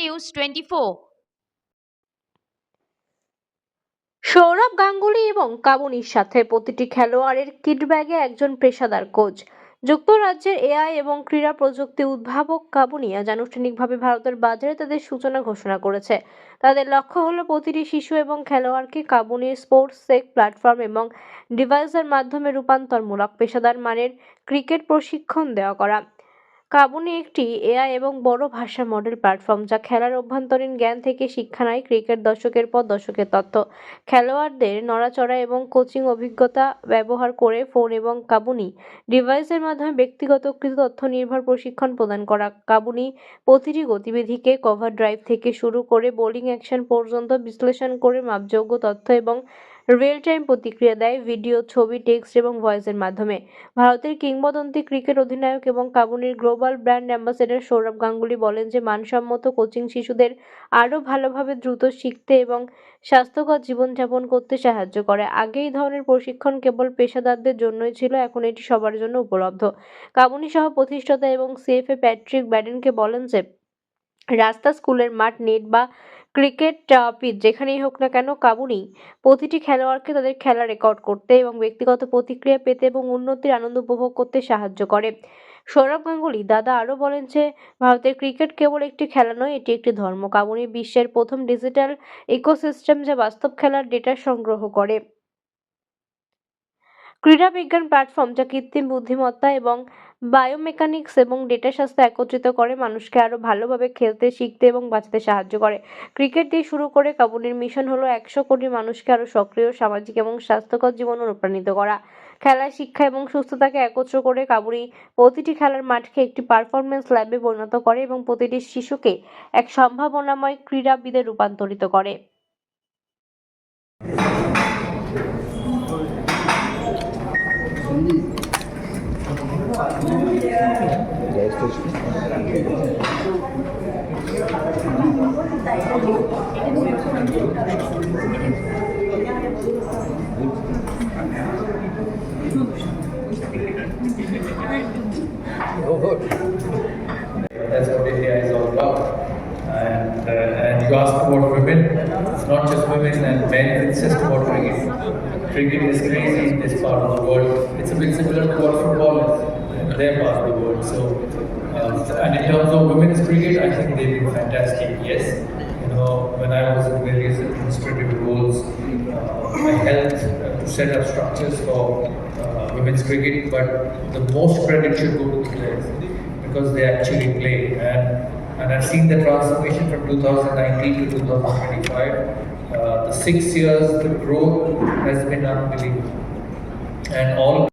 News twenty Sourav Ganguly এবং কাবুনির সাথে প্রতিটি খেলোয়াড়ের কিট ব্যাগে একজন পেশাদার কোচ। যুক্তরাজ্যের এআই এবং ক্রীড়া প্রযুক্তি উদ্ভাবক কাবুনি আজ আনুষ্ঠানিকভাবে ভারতের বাজারে তাদের সূচনা ঘোষণা করেছে। তাদের লক্ষ্য হলো প্রতিটি শিশু এবং খেলোয়াড়কে কাবুনির স্পোর্টস সেক প্ল্যাটফর্ম এবং ডিভাইসের মাধ্যমে রূপান্তরমূলক পেশাদার মানের ক্রিকেট প্রশিক্ষণ দেওয়া করা। কাবুনি একটি এআই এবং বড় ভাষা মডেল প্ল্যাটফর্ম যা খেলার অভ্যন্তরীণ জ্ঞান থেকে শিক্ষা নেয় ক্রিকেট দশকের পর দশকের তথ্য খেলোয়াড়দের নড়াচড়া এবং কোচিং অভিজ্ঞতা ব্যবহার করে ফোন এবং কাবুনি ডিভাইসের মাধ্যমে ব্যক্তিগত কৃত তথ্য নির্ভর প্রশিক্ষণ প্রদান করা। কাবুনি প্রতিটি গতিবিধিকে কভার ড্রাইভ থেকে শুরু করে বোলিং অ্যাকশন পর্যন্ত বিশ্লেষণ করে মাপযোগ্য তথ্য এবং রিয়েল টাইম প্রতিক্রিয়া দেয় ভিডিও ছবি টেক্সট এবং ভয়েসের মাধ্যমে। ভারতের কিংবদন্তি ক্রিকেট অধিনায়ক এবং কাবুনির global brand ambassador Sourav Ganguly বলেন যে, মানসম্মত কোচিং শিশুদের আরও ভালোভাবে দ্রুত শিখতে এবং স্বাস্থ্যকর জীবনযাপন করতে সাহায্য করে। আগে এই ধরনের প্রশিক্ষণ কেবল পেশাদারদের জন্যই ছিল, এখন এটি সবার জন্য উপলব্ধ। কাবুনি সহ প্রতিষ্ঠাতা এবং সিএফএ প্যাট্রিক ব্যাডেনকে বলেন যে, রাস্তা, স্কুলের মাঠ, নেট বা ক্রিকেট পিচ যেখানেই হোক না কেন কাবুনি প্রতিটি খেলোয়াড়কে তাদের খেলা রেকর্ড করতে এবং ব্যক্তিগত প্রতিক্রিয়া পেতে এবং উন্নতির আনন্দ উপভোগ করতে সাহায্য করে। সৌরভ গাঙ্গুলি, দাদা আরও বলেন যে, ভারতের ক্রিকেট কেবল একটি খেলা নয়, এটি একটি ধর্ম। কাবুনি বিশ্বের প্রথম ডিজিটাল ইকোসিস্টেম যা বাস্তব খেলার ডেটা সংগ্রহ করে। ক্রীড়া বিজ্ঞান প্ল্যাটফর্ম যা কৃত্রিম বুদ্ধিমত্তা এবং বায়োমেকানিক্স এবং ডেটা স্বাস্থ্য একত্রিত করে মানুষকে আরও ভালোভাবে খেলতে, শিখতে এবং বাঁচতে সাহায্য করে। ক্রিকেট দিয়ে শুরু করে কাবুনির মিশন হলো একশো কোটি মানুষকে আরও সক্রিয়, সামাজিক এবং স্বাস্থ্যকর জীবন অনুপ্রাণিত করা। খেলা শিক্ষা এবং সুস্থতাকে একত্র করে কাবুনি প্রতিটি খেলার মাঠকে একটি পারফরমেন্স ল্যাবে পরিণত করে এবং প্রতিটি শিশুকে এক সম্ভাবনাময় ক্রীড়াবিদে রূপান্তরিত করে। Oh, look. About women. It's not just women and men, it's just about cricket. Cricket is crazy in this part of the world. It's a bit similar to what football is in their part of the world. So, uh, and in terms of women's cricket, I think they've been fantastic. Yes, you know, when I was in various administrative roles, uh, I helped to set up structures for uh, women's cricket, but the most credit should go to the players because they actually play. And, and I've seen the transformation from 2019 to 2025. Uh, the six years, the growth has been unbelievable. And all